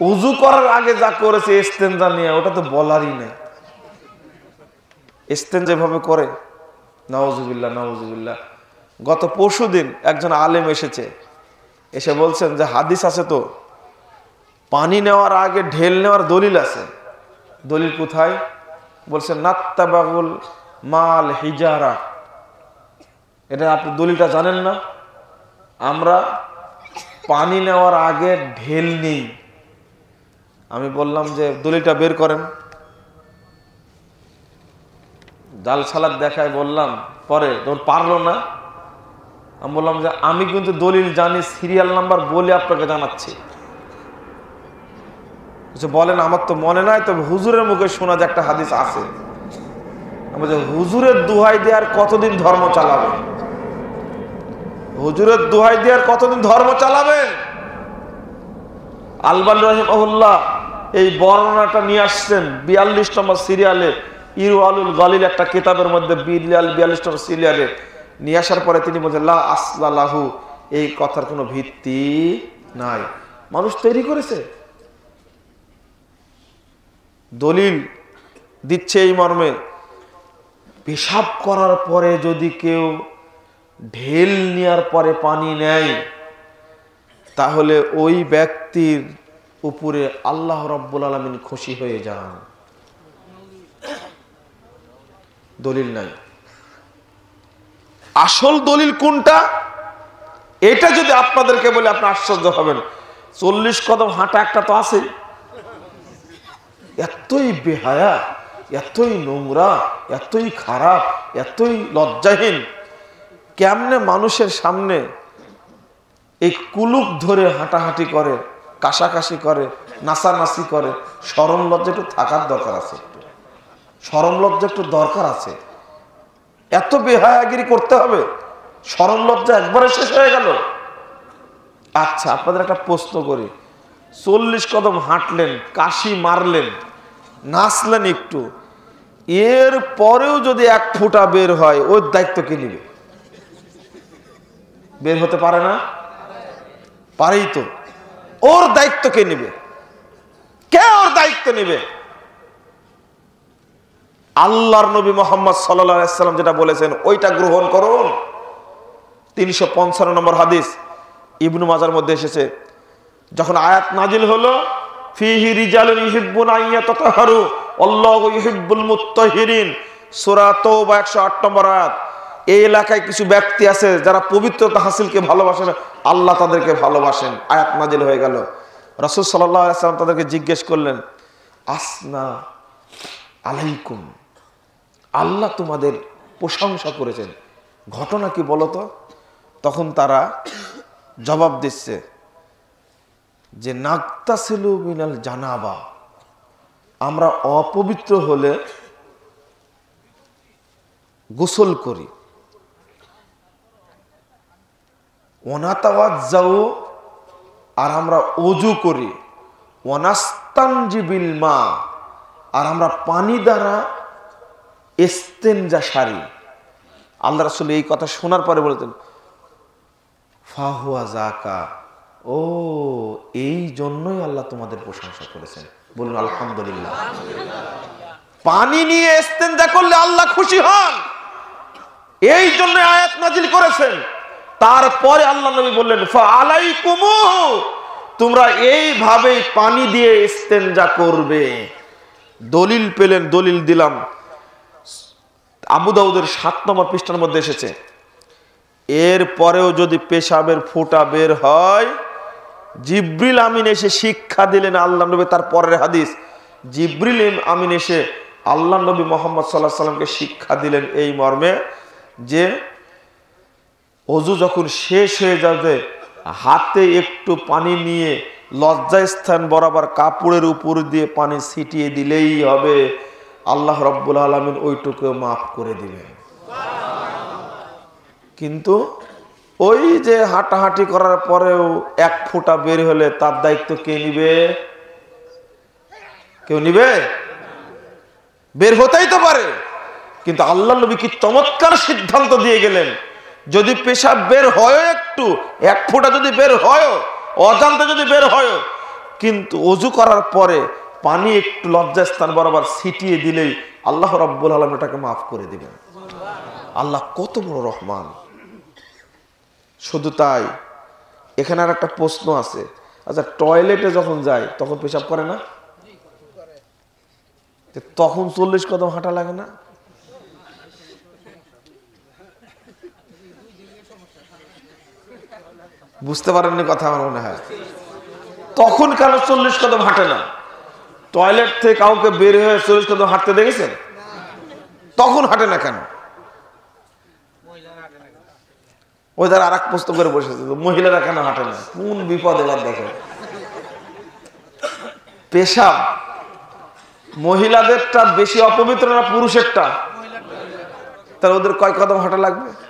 উজু করার আগে যা করেছে ইস্তেঞ্জা নিয়ে, ওটা তো বলারই নেই। ইস্তেন যেভাবে করে নওয়াজুবিল্লাহ নওয়াজুবিল্লাহ গত পরশু দিন একজন আলেম এসেছে, এসে বলছেন যে, হাদিস আছে তো, পানি নেওয়ার আগে ঢেল নেওয়ার দলিল আছে। দলিল কোথায়? বলছেন, নাত্তাবাগুল মাল হিজারা। এটা আপনি দলিলটা জানেন না? আমরা পানি নেওয়ার আগে ঢেল নেই। আমি বললাম যে দলিলটা বের করেন। ডাল সালাদ দেখায় বললাম, পরে তখন পারল না। আমি বললাম যে আমি কিন্তু দলিল জানি সিরিয়াল নাম্বার বলে আপনাকে জানাচ্ছি। বলেন, আমার তো মনে নাই, তবে হুজুরের মুখে শোনা যে একটা হাদিস আছে। হুজুরের দুহাই দেওয়ার কতদিন ধর্ম চালাবে হুজুরের দুহাই দেওয়ার কতদিন ধর্ম চালাবেন? আলবান রহিমউল্লাহ এই বর্ণনাটা নিয়ে আসছেন বিয়াল্লিশ নম্বর সিরিয়ালে ইরু আলুল গালিল একটা কিতাবের মধ্যে বিয়াল বিয়াল্লিশ নম্বর সিরিয়ালে নিয়ে আসার পরে তিনি বলছেন, লা আসলাহু এই কথার কোনো ভিত্তি নাই। মানুষ তৈরি করেছে। দলিল দিচ্ছে এই মর্মে। পেশাব করার পরে যদি কেউ ঢেল নেওয়ার পরে পানি নেয়, তাহলে ওই ব্যক্তির উপরে আল্লাহ রব্বুল আলমিন খুশি হয়ে যান। দলিল নাই। আসল দলিল কোনটা? এটা যদি আপনাদেরকে বলে, আপনি আশ্চর্য হবেন। চল্লিশ কদম হাঁটা একটা তো আছে। এতই বেহায়া, এতই নোংরা, এতই খারাপ, এতই লজ্জাহীন। কেমনে মানুষের সামনে এই কুলুক ধরে হাঁটাহাঁটি করে? কাশাকাশি করে, নাচানাচি করে সরম লজ্জা একটু থাকার দরকার আছে একটু। সরম লজ্জা একটু দরকার আছে। এত বেহায়াগিরি করতে হবে সরম লজ্জা একবারে শেষ হয়ে গেল। আচ্ছা আপনাদের একটা প্রশ্ন করি। চল্লিশ কদম হাঁটলেন, কাশি মারলেন, নাচলেন একটু, এর পরেও যদি এক ফুটা বের হয়, ওর দায়িত্ব কে নিবে? বের হতে পারে না? পারেই তো। ওর দায়িত্ব কে নিবে? কে ওর দায়িত্ব নিবে? আল্লাহর নবী মোহাম্মদ সাল্লাম যেটা বলেছেন, ওইটা গ্রহণ করুন। তিনশো পঞ্চান্ন নম্বর হাদিস ইবনু মাজার মধ্যে এসেছে। যখন আয়াত নাজিল হলো, ফিহি রিজালুন আইয়া তাতাহারু আল্লাহু ইহিব্বুল মুত্তাহিরিন। সূরা তওবা 108 নম্বর আয়াত। এই এলাকায় কিছু ব্যক্তি আছে যারা পবিত্রতা হাসিলকে ভালোবাসেন, আল্লাহ তাদেরকে ভালোবাসেন। আয়াত নাজিল হয়ে গেল। রাসূল আলাইহি সাল্লাম তাদেরকে জিজ্ঞেস করলেন, আসনা আলাইকুম, আল্লাহ তোমাদের প্রশংসা করেছেন। ঘটনা কি বলতো তখন তারা জবাব দিচ্ছে যে নাক্তাসিলু মিনাল জানাবা, আমরা অপবিত্র হলে গোসল করি। ওনাতাওয়াজ যাও আর আমরা অজু করি। ওনাস্তানজিবিল মা আর আমরা পানি দ্বারা এস্তেনজা সারি আল্লাহ রাসুল এই কথা শোনার পরে বলতেন, ফাহুয়া জাকা ও, এই জন্যই আল্লাহ তোমাদের প্রশংসা করেছেন। বলুন, আলহামদুলিল্লাহ। পানি নিয়ে এস্তেনজা করলে আল্লাহ খুশি হন। এই জন্য আয়াত নাজিল করেছেন। তারপরে আল্লাহ নবী বললেন তোমরা এইভাবেই পানি দিয়ে ইস্তেনজা করবে। দলিল পেলেন, দলিল দিলাম। আবু দাউদের সাত নম্বর পৃষ্ঠার মধ্যে এসেছে। এর পরেও যদি পেশাবের ফোঁটা বের হয়, জিব্রিল আমিন এসে শিক্ষা দিলেন আল্লাহ নবী, তার পরের হাদিস। জিব্রিল আমিন এসে আল্লাহ নবী মোহাম্মদ সাল্লাহ সাল্লামকে শিক্ষা দিলেন এই মর্মে যে অজু যখন শেষ হয়ে যাবে, হাতে একটু পানি নিয়ে লজ্জাস্থান বরাবর কাপড়ের উপর দিয়ে পানি ছিটিয়ে দিলেই হবে। আল্লাহ রব্বুল আলমিন ওইটুকু মাফ করে দিবেন। কিন্তু ওই যে হাঁটাহাঁটি করার পরেও এক ফোঁটা বের হলে তার দায়িত্ব কে নিবে? কেউ নিবে? বের হতেই তো পারে। কিন্তু আল্লাহ নবী কি চমৎকার সিদ্ধান্ত দিয়ে গেলেন। যদি পেশাব বের হয় একটু এক ফোঁটা যদি বের হয় অজান্তে যদি বের হয় কিন্তু অজু করার পরে পানি একটু লজ্জাস্থান বরাবর ছিটিয়ে দিলেই আল্লাহ রব্বুল আলম এটাকে মাফ করে দিবেন। আল্লাহ কত বড় রহমান। শুধু তাই এখানে আর একটা প্রশ্ন আছে। আচ্ছা টয়লেটে যখন যায় তখন পেশাব করে না? তখন চল্লিশ কদম হাঁটা লাগে না? বুঝতে পারেননি কথা আমার মনে হয়। তখন কেন চল্লিশ কদম হাঁটে না? টয়লেট থেকে কাউকে বের হয়ে চল্লিশ কদম হাঁটতে দেখেছেন? তখন হাঁটে না কেন? ওই দ্বারা আর এক প্রশ্ন করে বসেছে মহিলারা কেন হাঁটে না? কোন বিপদ এবার দেখে? পেশাব। মহিলাদেরটা বেশি অপবিত্র না পুরুষেরটা? তাহলে ওদের কয় কদম হাঁটা লাগবে?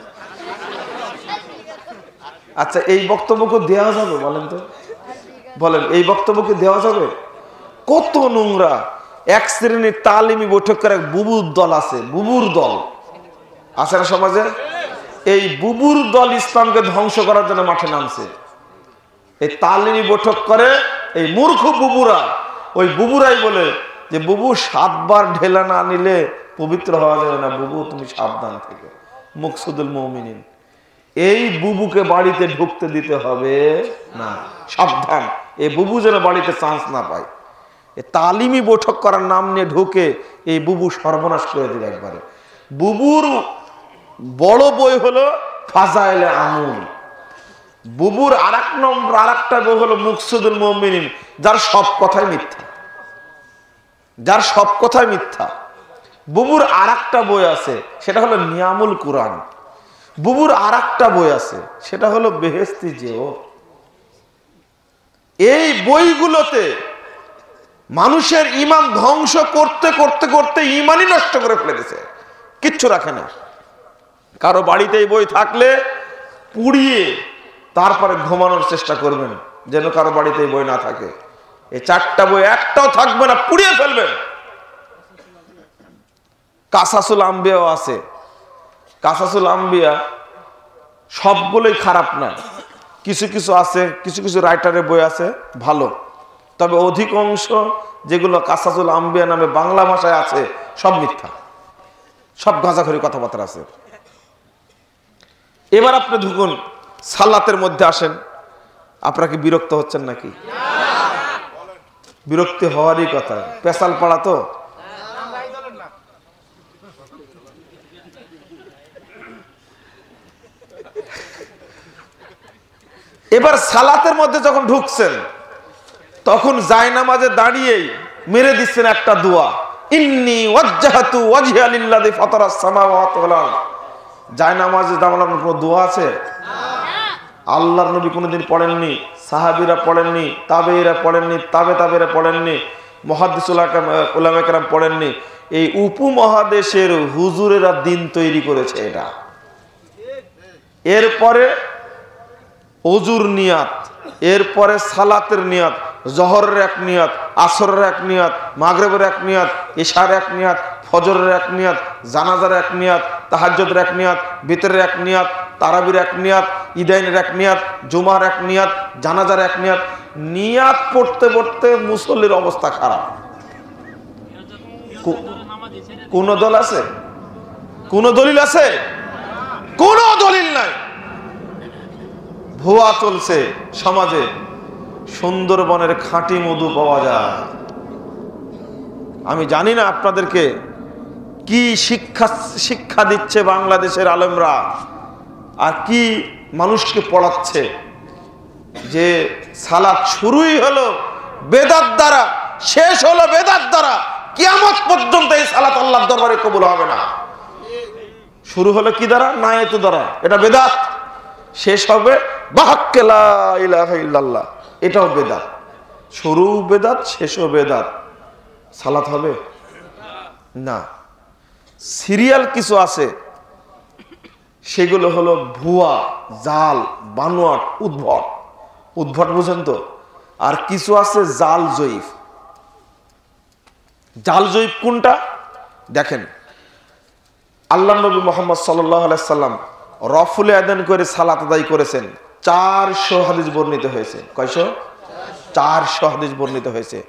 আচ্ছা এই বক্তব্যকে দেওয়া যাবে বলেন তো? বলেন, এই বক্তব্যকে দেওয়া যাবে? কত নোংরা। এক শ্রেণির তালিমি বৈঠক করে বুবুর দল আছে, বুবুর দল। আছে না সমাজে? এই বুবুর দল ইসলামকে ধ্বংস করার জন্য মাঠে নামছে। এই তালিমি বৈঠক করে এই মূর্খ বুবুরা। ওই বুবুরাই বলে যে, বুবু, সাতবার ঢেলা না নিলে পবিত্র হওয়া যাবে না। বুবু, তুমি সাবধান থেকে। মুকসুদুল মৌমিনিন। এই বুবুকে বাড়িতে ঢুকতে দিতে হবে না। সাবধান। এই বুবু যেন বাড়িতে চান্স না পায়। তালিমি বৈঠক করার নাম নিয়ে ঢুকে এই বুবু সর্বনাশ করে দিল একবারে। বুবুর বড় বই হলো ফাজাইলে আমুল। বুবুর আর এক নম্বর আর একটা বই হলো মুকসুদুল মমিনিন, যার সব কথাই মিথ্যা। যার সব কথাই মিথ্যা। বুবুর আর একটা বই আছে, সেটা হলো নিয়ামুল কোরআন। বুবুর আর একটা বই আছে, সেটা হলো বেহেস্তি যেও এই বইগুলোতে মানুষের ইমান ধ্বংস করতে করতে করতে ইমানই নষ্ট করে ফেলে দিছে কিচ্ছু রাখে না। কারও বাড়িতে এই বই থাকলে পুড়িয়ে তারপরে ঘুমানোর চেষ্টা করবেন, যেন কারও বাড়িতে এই বই না থাকে। এই চারটা বই একটাও থাকবে না, পুড়িয়ে ফেলবেন। কাসাসুল আম্বিয়াও আছে। কাসাসুল আম্বিয়া সবগুলোই খারাপ না। কিছু কিছু আছে, কিছু কিছু রাইটারের বই আছে, ভালো। তবে অধিকাংশ যেগুলো কাসাসুল আম্বিয়া নামে বাংলা ভাষায় আছে, সব মিথ্যা। সব গাঁজাখড়ি কথাবার্তা আছে। এবার আপনি ঢুকুন সাল্লাতের মধ্যে আসেন। আপনারা কি বিরক্ত হচ্ছেন নাকি? বিরক্তি হওয়ারই কথা। পেশাল পাড়া তো? এবার সালাতের মধ্যে যখন ঢুকছেন, তখন জায়নামাজে দাঁড়িয়েই মেরে দিচ্ছেন একটা দোয়া। ইন্নি ওয়াজ্জাহাতু ওয়াজহিয়া লিল্লাযী ফাতারাস সামাওয়াতি ওয়াল আরদ। জায়নামাজে দাঁড়ানোর কোনো দোয়া আছে? আল্লাহর নবী কোনোদিন পড়েননি, সাহাবীরা পড়েননি তাবেইরা পড়েননি, তাবে তাবেরা পড়েননি মহাদিসুল উলামায়ে পড়েননি। এই উপমহাদেশের হুজুরেরা দিন তৈরি করেছে এটা। এরপরে অজুর নিয়াত এরপরে সালাতের নিয়াত জহরের এক নিয়াত আসরের এক নিয়াত মাগরেবের এক নিয়াত ইশার এক নিয়াত ফজরের এক নিয়াত জানাজার এক নিয়াত তাহাজ্জদের এক নিয়াত বিতরের এক নিয়াত তারাবির এক নিয়াত ইদাইনের এক নিয়াত জুমার এক নিয়াত জানাজার এক নিয়াত নিয়াত পড়তে পড়তে মুসল্লির অবস্থা খারাপ কোন দল আছে কোন দলিল আছে কোন দলিল নাই ভুয়া চলছে সমাজে। সুন্দরবনের খাঁটি মধু পাওয়া যায়। আমি জানি না আপনাদেরকে কি শিক্ষা শিক্ষা দিচ্ছে বাংলাদেশের আলেমরা আর কি মানুষকে পড়াচ্ছে। যে সালাদ শুরুই হলো, বেদাত দ্বারা, শেষ হলো বেদাত দ্বারা, কিয়ামত পর্যন্ত এই সালাত আল্লাহর দরবারে কবুল হবে না। শুরু হলো কি দ্বারা? না এত দ্বারা। এটা বেদাত। শেষ হবে বাহাক্কেলা এটাও বেদাত। শুরু বেদাত, শেষও বেদাত। সালাত হবে? না। সিরিয়াল কিছু আছে। সেগুলো হলো ভুয়া, জাল, বানোয়াট, উদ্ভট। উদ্ভট বুঝেন তো? আর কিছু আছে জাল জয়ীফ। জাল জয়ীফ কোনটা? দেখেন। আল্লাহ নবী মোহাম্মদ সাল্লাম রফুলে আদান করে সালাত আদায় করেছেন। চারশো হাদিস বর্ণিত হয়েছে। কয়শো? চারশো হাদিস বর্ণিত হয়েছে।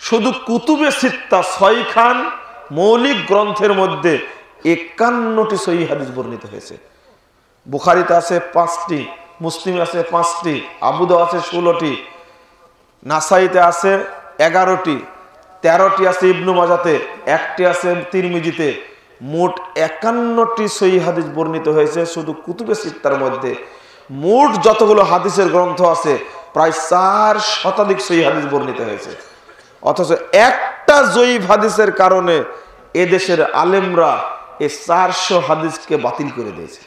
শুধু কুতুবে সিত্তা ছয় খান মৌলিক গ্রন্থের মধ্যে একান্নটি সহি হাদিস বর্ণিত হয়েছে। বুখারিতে আছে পাঁচটি, মুসলিম আছে পাঁচটি আবুদা আছে ষোলোটি, নাসাইতে আছে এগারোটি, তেরোটি আছে ইবনু মাজাতে, একটি আছে তিরমিজিতে মোট একান্নটি সই হাদিস বর্ণিত হয়েছে, শুধু কুতুবে সিত্তার মধ্যে। মোট যতগুলো হাদিসের গ্রন্থ আছে, প্রায় চার শতাধিক সই হাদিস বর্ণিত হয়েছে। অথচ একটা জয়ীফ হাদিসের কারণে এদেশের আলেমরা এই চারশো হাদিসকে বাতিল করে দিয়েছে।